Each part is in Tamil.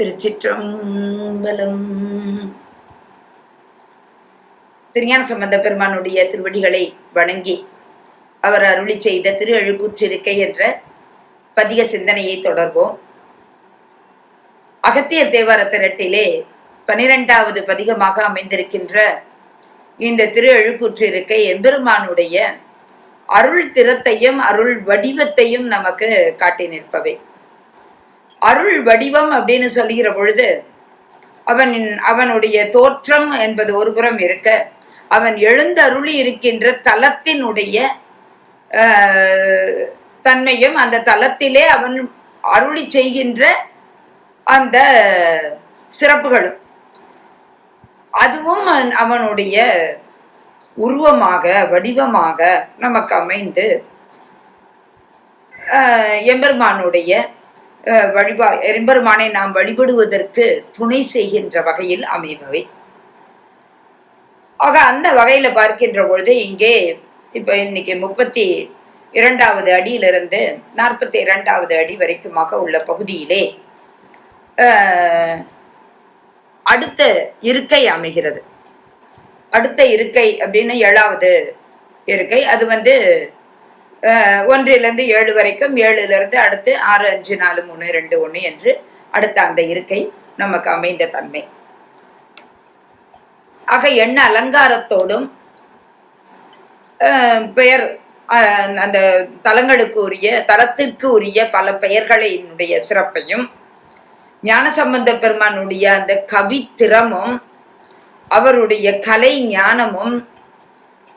திருச்சிற்றம்பலம். திருஞான சம்பந்த பெருமானுடைய திருவடிகளை வணங்கி அவர் அருளி செய்த திரு அழுக்கூற்றிருக்கை என்ற பதிக சிந்தனையை தொடர்வோம். அகத்தியர் தேவார திரட்டிலே பனிரெண்டாவது பதிகமாக அமைந்திருக்கின்ற இந்த திரு அழுக்கூற்றிருக்கை எம்பெருமானுடைய அருள் திறத்தையும் அருள் வடிவத்தையும் நமக்கு காட்டி நிற்பவை. அருள் வடிவம் அப்படின்னு சொல்லுகிற பொழுது அவன் அவனுடைய தோற்றம் என்பது ஒரு புறம் இருக்க அவன் எழுந்தருளி இருக்கின்ற தலத்தினுடைய தன்மையும் அந்த தலத்திலே அவன் அருளி செய்கின்ற அந்த சிறப்புகளும். அதுவும் அவனுடைய உருவமாக வடிவமாக நமக்கு அமைந்து எம்பெருமானுடைய வழிபா எம்பெருமானை நாம் வழிபடுவதற்கு துணை செய்கின்ற வகையில் அமைபவை. ஆக அந்த வகையில பார்க்கின்ற பொழுது இங்கே இப்போ இன்னைக்கு முப்பத்தி இரண்டாவது அடியிலிருந்து நாற்பத்தி இரண்டாவது அடி வரைக்குமாக உள்ள பகுதியிலே அடுத்த இருக்கை அமைகிறது. அடுத்த இருக்கை அப்படின்னு ஏழாவது இருக்கை. அது வந்து ஒன்றிலிருந்து ஏழு வரைக்கும் ஏழுலேருந்து அடுத்து ஆறு அஞ்சு நாலு மூணு ரெண்டு ஒன்று என்று அடுத்த அந்த இருக்கை நமக்கு அமைந்த தன்மை. ஆக எண்ண அலங்காரத்தோடும் பெயர் அந்த தலங்களுக்கு உரிய தலத்திற்கு உரிய பல பெயர்களினுடைய சிறப்பையும் ஞானசம்பந்த பெருமானுடைய அந்த கவித்திறமும் அவருடைய கலை ஞானமும்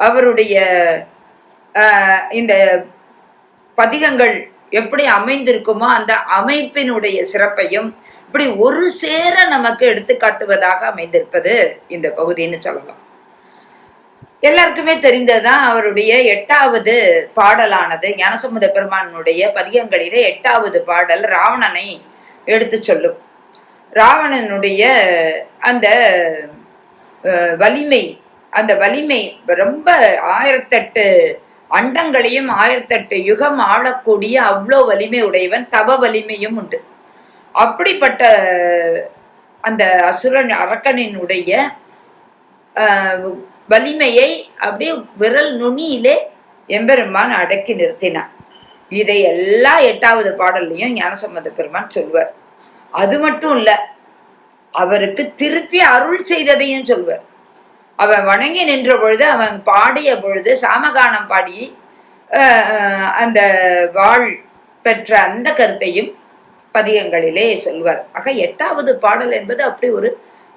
அவருடைய இந்த பதிகங்கள் எப்படி அமைந்திருக்குமோ அந்த அமைப்பினுடைய சிறப்பையும் இப்படி ஒரு சேர நமக்கு எடுத்துக்காட்டுவதாக அமைந்திருப்பது இந்த பகுதின்னு சொல்லலாம். எல்லாருக்குமே தெரிந்ததுதான் அவருடைய எட்டாவது பாடலானது. ஞானசமுத பெருமானுடைய பதிகங்களிலே எட்டாவது பாடல் ராவணனை எடுத்து சொல்லும். ராவணனுடைய அந்த வலிமை அந்த வலிமை ரொம்ப ஆயிரத்தெட்டு அண்டங்களையும் ஆயிரத்தெட்டு யுகம் ஆளக்கூடிய அவ்வளோ வலிமை உடையவன் தவ வலிமையும் உண்டு. அப்படிப்பட்ட அந்த அசுரன் அரக்கனினுடைய வலிமையை அப்படியே விரல் நுனியிலே எம்பெருமான் அடக்கி நிறுத்தினான். இதை எல்லா எட்டாவது பாடல்லையும் ஞானசம்பந்த பெருமான் சொல்வார். அது மட்டும் இல்ல அவருக்கு திருப்பி அருள் செய்ததையும் சொல்வார். அவன் வணங்கி நின்ற பொழுது அவன் பாடிய பொழுது சாமகானம் பாடி அந்த வாழ் பெற்ற அந்த கருத்தையும் பதிகங்களிலே சொல்வார். ஆக எட்டாவது பாடல் என்பது அப்படி ஒரு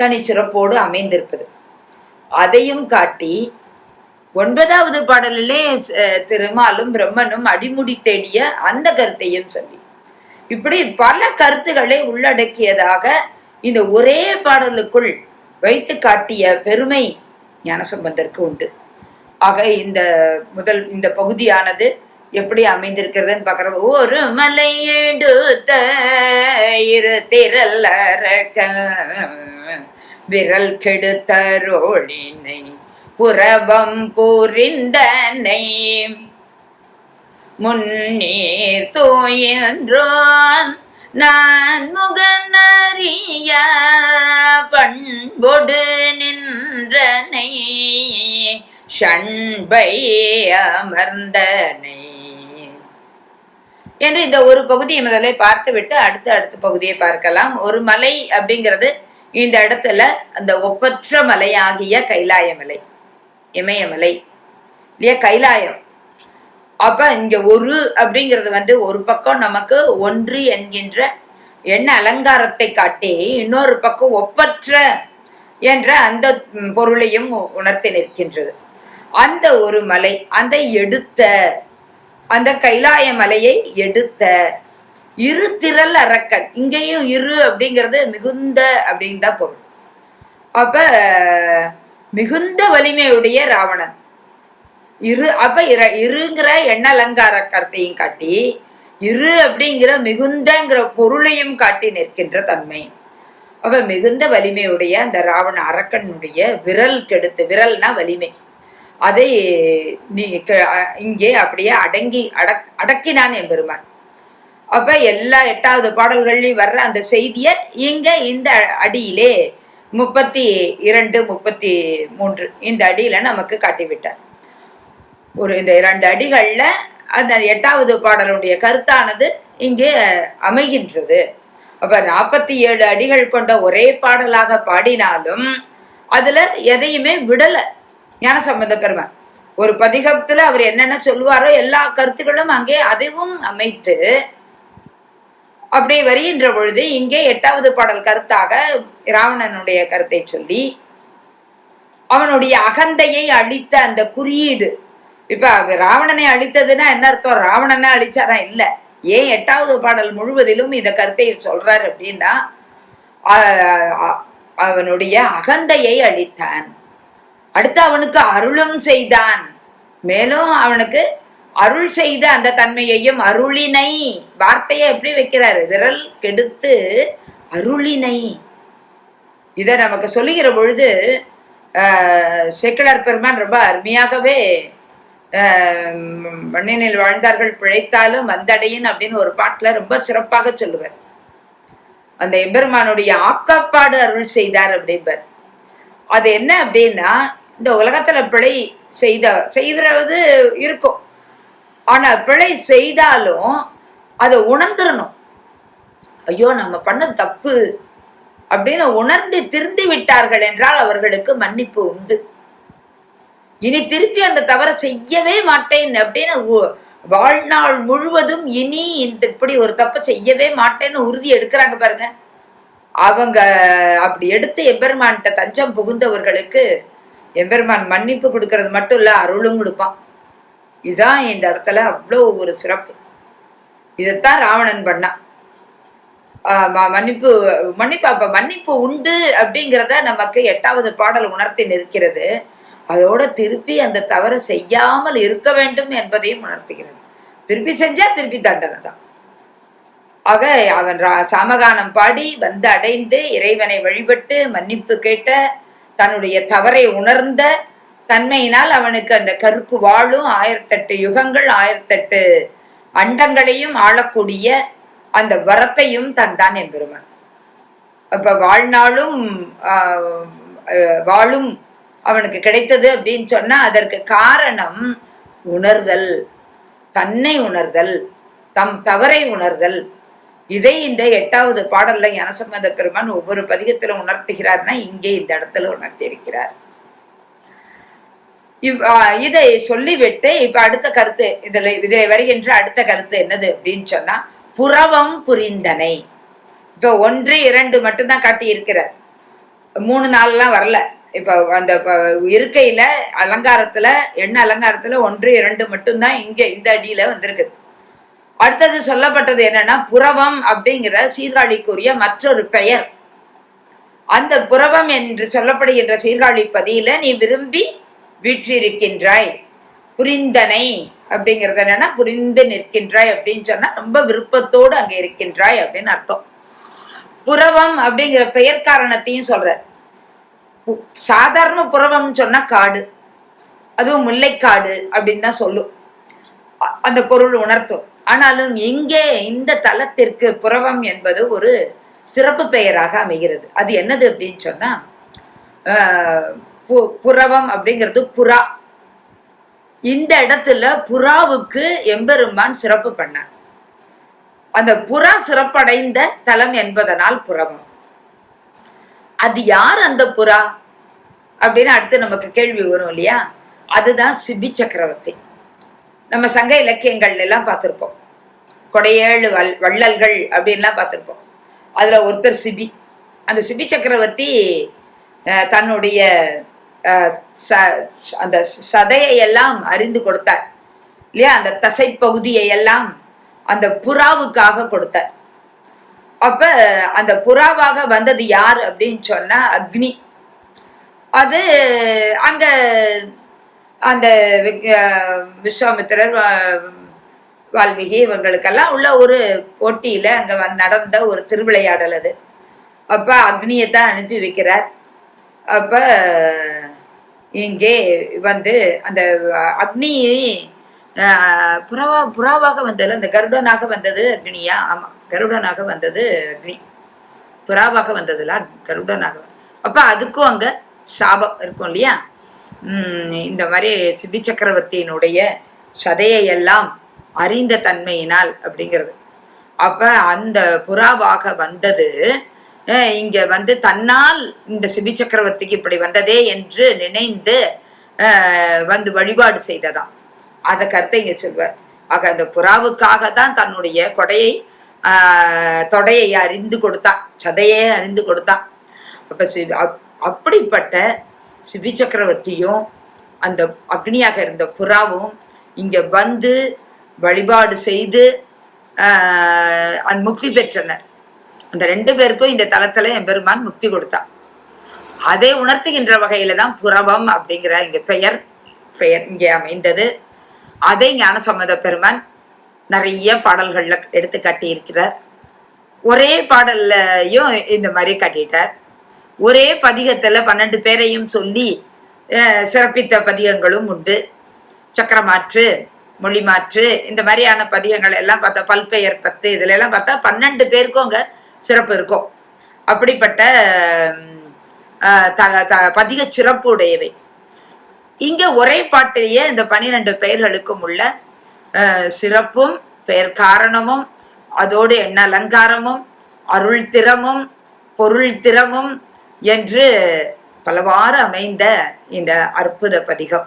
தனிச்சிறப்போடு அமைந்திருப்பது. அதையும் காட்டி ஒன்பதாவது பாடலிலே திருமாலும் பிரம்மனும் அடிமுடி தேடிய அந்த கருத்தையும் சொல்லி. இப்படி பல கருத்துக்களை உள்ளடக்கியதாக இந்த ஒரே பாடலுக்குள் வைத்து காட்டிய பெருமை ஞானசம்பந்தருக்கு உண்டு. ஆக இந்த முதல் இந்த பகுதியானது எப்படி அமைந்திருக்கிறதுன்னு பார்க்குற ஒரு மலை எடுத்த இரு திரல் விரல் கெடுத்தரோழினை புறவம் புரிந்தனை முன்னீர் தோயன்றோன். நான் முகநறிய பண்பொடு நின்றனை ஷண்பை அமர்ந்தனை. என்று இந்த ஒரு பகுதியை முதலே பார்த்துவிட்டு அடுத்த அடுத்த பகுதியை பார்க்கலாம். ஒரு மலை அப்படிங்கிறது இந்த இடத்துல அந்த ஒப்பற்ற மலையாகிய கைலாய மலை இமயமலை. இல்லையா? கைலாயம். அப்ப இங்க ஒரு அப்படிங்கிறது வந்து ஒரு பக்கம் நமக்கு ஒன்று என்கின்ற எண்ண அலங்காரத்தை காட்டி இன்னொரு பக்கம் ஒப்பற்ற என்ற அந்த பொருளையும் உணர்த்தி நிற்கின்றது. அந்த ஒரு மலை அந்த எடுத்த அந்த கைலாய மலையை எடுத்த இரு திரள் அரக்கன் இங்கேயும் இரு அப்படிங்கிறது மிகுந்த அப்படின்னு தான் பொருள். அப்ப மிகுந்த வலிமையுடைய ராவணன். இரு அப்ப இர இருங்கிற எண்ண அலங்கார கருத்தையும் காட்டி இரு அப்படிங்கிற மிகுந்தங்கிற பொருளையும் காட்டி நிற்கின்ற தன்மை. அப்ப மிகுந்த வலிமையுடைய அந்த ராவண அரக்கனுடைய விரல் கெடுத்து விரல்னா வலிமை. அதை நீ இங்கே அப்படியே அடங்கி அடக் அடக்கினான் எம்பெருமான் அப்ப எல்லா எட்டாவது பாடல்கள்லையும் வர்ற அந்த செய்தியை இங்க இந்த அடியிலே முப்பத்தி இரண்டு முப்பத்தி மூன்று இந்த அடியில நமக்கு காட்டிவிட்டார். ஒரு இந்த இரண்டு அடிகள்ல அந்த எட்டாவது பாடலுடைய கருத்தானது இங்கே அமைகின்றது. அப்ப நாற்பத்தி ஏழு அடிகள் கொண்ட ஒரே பாடலாக பாடினாலும் அதுல எதையுமே விடல ஞானசம்பந்த பெருமை ஒரு பதிகத்துல அவர் என்னென்ன சொல்லுவாரோ எல்லா கருத்துக்களும் அங்கே அதுவும் அமைத்து அப்படி வருகின்ற பொழுது இங்கே எட்டாவது பாடல் கருத்தாக ராவணனுடைய கருத்தை சொல்லி அவனுடைய அகந்தையை அழித்த அந்த குறியீடு இப்ப ராவணனை அழித்ததுன்னா என்ன அர்த்தம்? ராவணனை அழிச்சாரா? இல்ல. ஏன் எட்டாவது பாடல் முழுவதிலும் இந்த கருத்தை சொல்றாரு அப்படின்னா அவனுடைய அகந்தையை அழித்தான். அடுத்து அவனுக்கு அருளும் செய்தான். மேலும் அவனுக்கு அருள் செய்த அந்த தன்மையையும் அருளினை வார்த்தையை எப்படி வைக்கிறாரு? விரல் கெடுத்து அருளினை. இதை நமக்கு சொல்லுகிற பொழுது ஆஹ், பெருமான் ரொம்ப அருமையாகவே மண்ணினில் வாழ்ந்தார்கள் பிழைத்தாலும் வந்தடையின் அப்படின்னு ஒரு பாட்டுல ரொம்ப சிறப்பாக சொல்லுவார். அந்த எம்பெருமானுடைய ஆக்காப்பாடு அருள் செய்தார் அப்படிம்பர். அது என்ன அப்படின்னா இந்த உலகத்துல பிழை செய்த செய்கிறது இருக்கும். ஆனா பிழை செய்தாலும் அதை உணர்ந்துடணும் ஐயோ நம்ம பண்ண தப்பு அப்படின்னு உணர்ந்து திருந்தி விட்டார்கள் என்றால் அவர்களுக்கு மன்னிப்பு உண்டு. இனி திருப்பி அந்த தவறை செய்யவே மாட்டேன் அப்படின்னு வாழ்நாள் முழுவதும் இனி இந்த இப்படி ஒரு தப்பை செய்யவே மாட்டேன்னு உறுதி எடுக்கிறாங்க பாருங்க. அவங்க அப்படி எடுத்து எம்பெருமான்கிட்ட தஞ்சம் புகுந்தவர்களுக்கு எம்பெருமான் மன்னிப்பு கொடுக்கறது மட்டும் இல்ல அருளும் கொடுப்பான். இதுதான் இந்த இடத்துல அவ்வளோ ஒரு சிறப்பு. இதைத்தான் ராவணன் பண்ணான். மன்னிப்பு மன்னிப்பு அப்ப மன்னிப்பு உண்டு அப்படிங்கிறத நமக்கு எட்டாவது பாடல் உணர்த்தி நிற்கிறது. அதோட திருப்பி அந்த தவறை செய்யாமல் இருக்க வேண்டும் என்பதையும் உணர்த்துகிறது. திருப்பி செஞ்சா திருப்பி தண்டனை தான். ஆக அவன் ரா- சாமகானம் பாடி வந்து அடைந்து இறைவனை வழிபட்டு மன்னிப்பு கேட்ட தன்னுடைய தவறை உணர்ந்த தன்மையினால் அவனுக்கு அந்த கருக்கு வாழும் ஆயிரத்தெட்டு யுகங்கள் ஆயிரத்தெட்டு அண்டங்களையும் ஆளக்கூடிய அந்த வரத்தையும் தந்தான் எம்பெருமான். அப்ப வாழ்நாளும் வாழும் அவனுக்கு கிடைத்தது அப்படின்னு சொன்னா அதற்கு காரணம் உணர்தல். தன்னை உணர்தல். தம் தவறை உணர்தல். இதை இந்த எட்டாவது பாடல்ல ஞானசம்பந்த பெருமான் ஒவ்வொரு பதிகத்திலும் உணர்த்துகிறார்னா இங்கே இந்த இடத்துல உணர்த்தியிருக்கிறார். இவ் இதை சொல்லிவிட்டு இப்ப அடுத்த கருத்து இதுல இதில் வருகின்ற அடுத்த கருத்து என்னது அப்படின்னு சொன்னா புறவம் புரிந்தனை. இப்ப ஒன்று இரண்டு மட்டும்தான் காட்டி இருக்கிறார் மூணு நாள்லாம் வரல. இப்ப அந்த ப- இருக்கையில அலங்காரத்துல எண்ண அலங்காரத்துல ஒன்று இரண்டு மட்டும்தான் இங்க இந்த அடியில வந்திருக்குது அடுத்தது சொல்லப்பட்டது என்னன்னா புறவம் அப்படிங்கிற சீர்காழிக்குரிய மற்றொரு பெயர். அந்த புறவம் என்று சொல்லப்படுகின்ற சீர்காழி பதியில நீ விரும்பி வீற்றிருக்கின்றாய். புரிந்தனை அப்படிங்கிறது என்னன்னா புரிந்து நிற்கின்றாய் அப்படின்னு சொன்னா ரொம்ப விருப்பத்தோடு அங்க இருக்கின்றாய் அப்படின்னு அர்த்தம். புறவம் அப்படிங்கிற பெயர் காரணத்தையும் சொல்றார். சாதாரண புறவம்னு சொன்னா காடு. அதுவும் முல்லைக்காடு அப்படின்னு தான் சொல்லும். அந்த பொருள் உணர்த்தும். ஆனாலும் இங்கே இந்த தலத்திற்கு புறவம் என்பது ஒரு சிறப்பு பெயராக அமைகிறது. அது என்னது அப்படின்னு சொன்னா பு- புறவம் அப்படிங்கிறது புறா. இந்த இடத்துல புறாவுக்கு எம்பெருமான் சிறப்பு பண்ணார். அந்த புறா சிறப்படைந்த தலம் என்பதனால் புறவம். அது யார் அந்த புறா? அப்படின்னு அடுத்து நமக்கு கேள்வி வரும் இல்லையா? அதுதான் சிபி சக்கரவர்த்தி. நம்ம சங்க இலக்கியங்கள்ல எல்லாம் பார்த்திருப்போம். கொடையேழு வல் வள்ளல்கள் அப்படின்லாம் பார்த்திருப்போம். அதுல ஒருத்தர் சிபி. அந்த சிபி சக்கரவர்த்தி தன்னுடைய ச- அந்த சதையை எல்லாம் அறிந்து கொடுத்தார். இல்லையா? அந்த தசை பகுதியை எல்லாம் அந்த புறாவுக்காக கொடுத்தார். அப்ப அந்த புறாவாக வந்தது யார் அப்படின்னு சொன்னா அக்னி. அது அங்க அந்த விக்- விஸ்வாமித்திரர் வா- வால்மீகி இவங்களுக்கெல்லாம் உள்ள ஒரு போட்டியில அங்க நடந்த ஒரு திருவிளையாடல் அது. அப்ப அக்னியைத்தான் அனுப்பி வைக்கிறார். அப்ப இங்கே வந்து அந்த அக்னி புறாவா புறாவாக வந்ததுல அந்த கருடனாக வந்தது அக்னியா? ஆமா. கருடனாக வந்தது அக்னி. புறாவாக வந்ததுல கருடனாக அப்போ அதுக்கும் அங்கே சாபம் இருக்கும் இல்லையா? இந்த மாதிரி சிபி சக்கரவர்த்தியினுடைய சதையை எல்லாம் அறிந்த தன்மையினால் அப்படிங்கிறது. அப்ப அந்த புறாவாக வந்தது இங்கே இங்க வந்து தன்னால் இந்த சிபி சக்கரவர்த்திக்கு இப்படி வந்ததே என்று நினைந்து வந்து வழிபாடு செய்ததாம். அதை கருத்தை இங்க சொல்வார். ஆக அந்த புறாவுக்காக தான் தன்னுடைய கொடையை தொடையை அறிந்து கொடுத்தான் சதையே அறிந்து கொடுத்தான் அப்ப சி- அப்- அப்படிப்பட்ட சிபி சக்கரவர்த்தியும் அந்த அக்னியாக இருந்த புறாவும் இங்க வந்து வழிபாடு செய்து அந்த முக்தி பெற்றனர். அந்த ரெண்டு பேருக்கும் இந்த தலத்துல எம்பெருமான் முக்தி கொடுத்தான் அதை உணர்த்துகின்ற வகையில தான் புறவம் அப்படிங்கிற இங்க பெயர் பெயர் இங்கே அமைந்தது. அதை ஞானசம்மத பெருமான் நிறைய பாடல்கள்ல எடுத்து காட்டியிருக்கிறார். ஒரே பாடல்லையும் இந்த மாதிரி காட்டிட்டார். ஒரே பதிகத்துல பன்னெண்டு பேரையும் சொல்லி சிறப்பித்த பதிகங்களும் உண்டு. சக்கரமாற்று மொழி மாற்று இந்த மாதிரியான பதிகங்கள் எல்லாம் பார்த்தா பல்பெயர் பத்து இதுல எல்லாம் பார்த்தா பன்னெண்டு பேருக்கும் அங்க சிறப்பு இருக்கும். அப்படிப்பட்ட த- த- பதிக சிறப்பு உடையவை இங்க ஒரே பாட்டிலேயே இந்த பனிரெண்டு பெயர்களுக்கும் உள்ள சிறப்பும் பெயர் காரணமும் அதோடு எண்ண அலங்காரமும் அருள் திறமும் பொருள் திறமும் என்று பலவாறு அமைந்த இந்த அற்புத பதிகம்.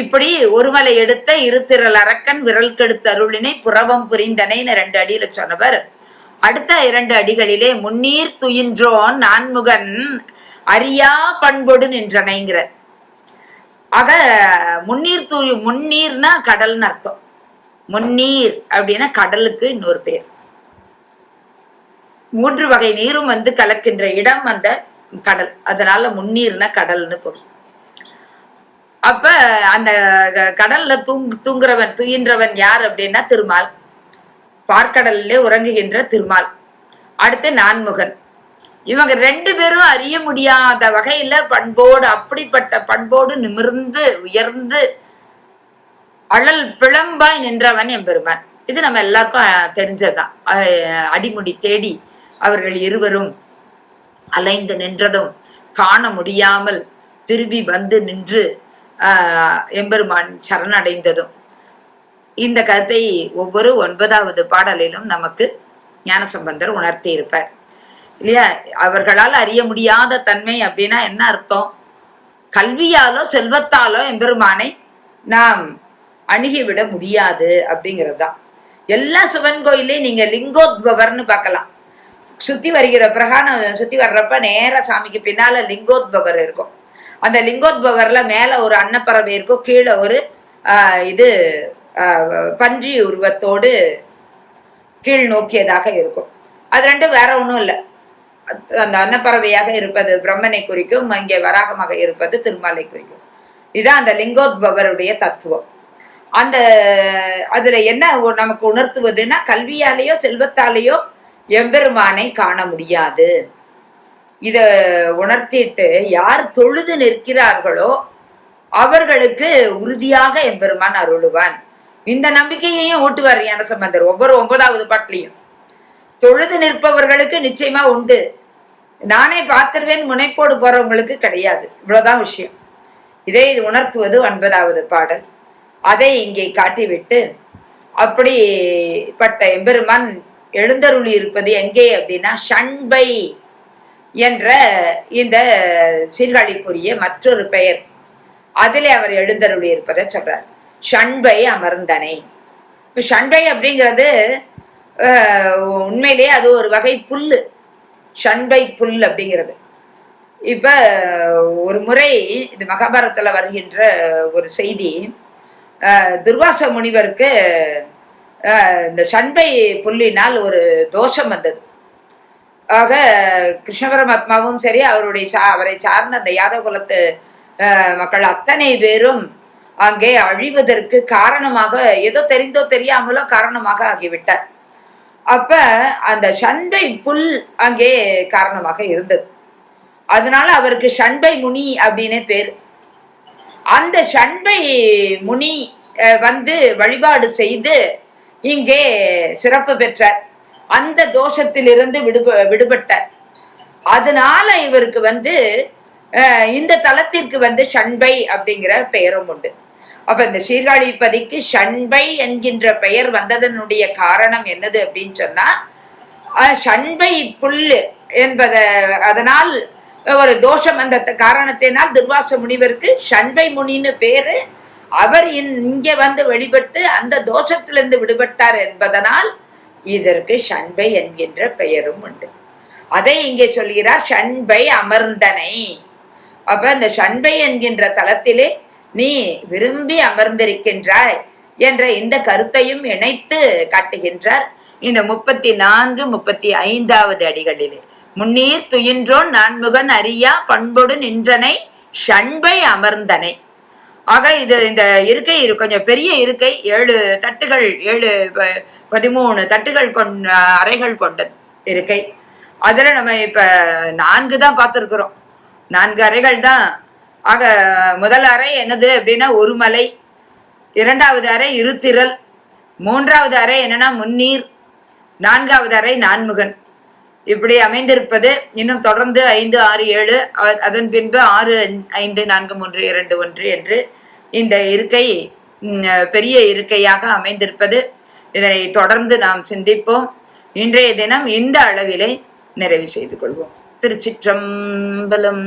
இப்படி ஒருமலை எடுத்த இருத்திரல் அரக்கன் விரல் கெடுத்த அருளினை புறவம் புரிந்தனைன்னு ரெண்டு அடியில சொன்னவர். அடுத்த இரண்டு அடிகளிலே முன்னீர் துயின்றோன் நான்முகன் அறியா பண்பொடு நின்றனைங்கிறார். ஆக முன்னீர் தூய் முன்னீர்னா கடல்னு அர்த்தம். முன்னீர் அப்படின்னா கடலுக்கு இன்னொரு பேர். மூன்று வகை நீரும் வந்து கலக்கின்ற இடம் அந்த கடல். அதனால முன்னீர்னா கடல்னு பொருள். அப்ப அந்த கடல்ல தூங் தூங்குறவன் துயின்றவன் யார் அப்படின்னா திருமால். பார்க்கடலிலே உறங்குகின்ற திருமால். அடுத்து நான்முகன். இவங்க ரெண்டு பேரும் அறிய முடியாத வகையில பண்போடு அப்படிப்பட்ட பண்போடு நிமிர்ந்து உயர்ந்து அழல் பிளம்பாய் நின்றவன் எம்பெருமான் இது நம்ம எல்லாருக்கும் அஹ், தெரிஞ்சதுதான். அடிமுடி தேடி அவர்கள் இருவரும் அலைந்து நின்றதும் காண முடியாமல் திரும்பி வந்து நின்று ஆஹ், எம்பெருமான் சரணடைந்ததும். இந்த கருத்தை ஒவ்வொரு ஒன்பதாவது பாடலிலும் நமக்கு ஞானசம்பந்தர் உணர்த்தி இருப்பார். இல்லையா? அவர்களால் அறிய முடியாத தன்மை அப்படின்னா என்ன அர்த்தம்? கல்வியாலோ செல்வத்தாலோ எம்பெருமானை நாம் அணுகிவிட முடியாது அப்படிங்கிறது தான் எல்லா சிவன் கோயிலையும் நீங்க லிங்கோத்பவர்னு பார்க்கலாம். சுத்தி வருகிற பிரகாணம் சுத்தி வர்றப்ப நேர சாமிக்கு பின்னால லிங்கோத்பவர் இருக்கும். அந்த லிங்கோத்பவர்ல மேல ஒரு அன்னப்பறவை இருக்கும். கீழே ஒரு ஆஹ், இது ஆஹ், பன்றி உருவத்தோடு கீழ் நோக்கியதாக இருக்கும். அது ரெண்டும் வேற ஒன்றும் இல்லை. அந்த அன்னப்பறவையாக இருப்பது பிரம்மனை குறிக்கும் இங்கே வராகமாக இருப்பது திருமாலை குறிக்கும். இதுதான் அந்த லிங்கோத்பவருடைய தத்துவம். அந்த அதுல என்ன நமக்கு உணர்த்துவதுன்னா கல்வியாலேயோ செல்வத்தாலேயோ எம்பெருமானை காண முடியாது. இத உணர்த்திட்டு யார் தொழுது நிற்கிறார்களோ அவர்களுக்கு உறுதியாக எம்பெருமான் அருளுவான். இந்த நம்பிக்கையையும் ஊட்டுவார் ஞானசம்பந்தர் ஒவ்வொரு ஒன்பதாவது பாட்டிலையும். தொழுது நிற்பவர்களுக்கு நிச்சயமா உண்டு. நானே பார்த்துருவேன் முனைப்போடு போறவங்களுக்கு கிடையாது. இவ்வளவுதான் விஷயம். இதை இது உணர்த்துவது ஒன்பதாவது பாடல். அதை இங்கே காட்டிவிட்டு அப்படிப்பட்ட எம்பெருமான் எழுந்தருளி இருப்பது எங்கே அப்படின்னா ஷண்பை என்ற இந்த சீர்காழிக்குரிய மற்றொரு பெயர். அதிலே அவர் எழுந்தருளி இருப்பதை சொல்றார். ஷண்பை அமர்ந்தனை. இப்போ ஷண்பை அப்படிங்கிறது உண்மையிலேயே அது ஒரு வகை புல்லு. ஷண்பை புல் அப்படிங்கிறது. இப்போ ஒரு முறை இது மகாபாரத்தில் வருகின்ற ஒரு செய்தி துர்வாச முனிவருக்கு இந்த சண்பை புல்லினால் ஒரு தோஷம் வந்தது. ஆக கிருஷ்ண பரமாத்மாவும் சரி அவருடைய சா அவரை சார்ந்த அந்த யாதவ குலத்து மக்கள் அத்தனை பேரும் அங்கே அழிவதற்கு காரணமாக ஏதோ தெரிந்தோ தெரியாமலோ காரணமாக ஆகிவிட்டார். அப்ப அந்த சண்பை புல் அங்கே காரணமாக இருந்தது. அதனால அவருக்கு ஷண்பை முனி அப்படின்னே பேர். அந்த ஷண்பை முனி வந்து வழிபாடு செய்து இங்கே சிறப்பு பெற்றார் அந்த தோஷத்திலிருந்து விடுப விடுபட்டார் அதனால இவருக்கு வந்து இந்த தலத்திற்கு வந்து ஷண்பை அப்படிங்கிற பெயரும் உண்டு. அப்ப இந்த சீர்காழிப்பதிக்கு ஷண்பை என்கின்ற பெயர் வந்ததனுடைய காரணம் என்னது அப்படின்னு சொன்னா சண்பை ஷண்பை புல்லு என்பத அதனால் ஒரு தோஷம் அந்த காரணத்தினால் துர்வாச முனிவருக்கு ஷண்பை முனின்னு பேரு. அவர் இங்கே வந்து வழிபட்டு அந்த தோஷத்திலிருந்து விடுபட்டார் என்பதனால் இதற்கு ஷண்பை என்கின்ற பெயரும் உண்டு. அதை இங்கே சொல்கிறார் ஷண்பை அமர்ந்தனை. அப்ப இந்த ஷண்பை என்கின்ற தளத்திலே நீ விரும்பி அமர்ந்திருக்கின்றாய் என்ற இந்த கருத்தையும் இணைத்து காட்டுகின்றார். இந்த முப்பத்தி நான்கு முப்பத்தி ஐந்தாவது அடிகளிலே. முன்னீர் துயின்றோன் நான்முகன் அறியா பண்பொடு நின்றனை ஷண்பை அமர்ந்தனை. ஆக இது இந்த இருக்கை கொஞ்சம் பெரிய இருக்கை ஏழு தட்டுகள் ஏழு ப- பதிமூணு தட்டுகள் கொண் அறைகள் கொண்ட இருக்கை. அதில் நம்ம இப்போ நான்கு தான் பார்த்துருக்குறோம். நான்கு அறைகள் தான். ஆக முதல் அறை என்னது அப்படின்னா ஒரு மலை இரண்டாவது அறை இருத்திரல் மூன்றாவது அறை என்னன்னா முன்னீர் நான்காவது அறை நான்முகன். இப்படி அமைந்திருப்பது இன்னும் தொடர்ந்து ஐந்து ஆறு ஏழு அதன் பின்பு ஆறு ஐந்து- நான்கு மூன்று இரண்டு ஒன்று என்று இந்த இருக்கை பெரிய இருக்கையாக அமைந்திருப்பது. இதனை தொடர்ந்து நாம் சிந்திப்போம். இன்றைய தினம் இந்த அளவிலே நிறைவு செய்து கொள்வோம். திருச்சிற்றம்பலம்.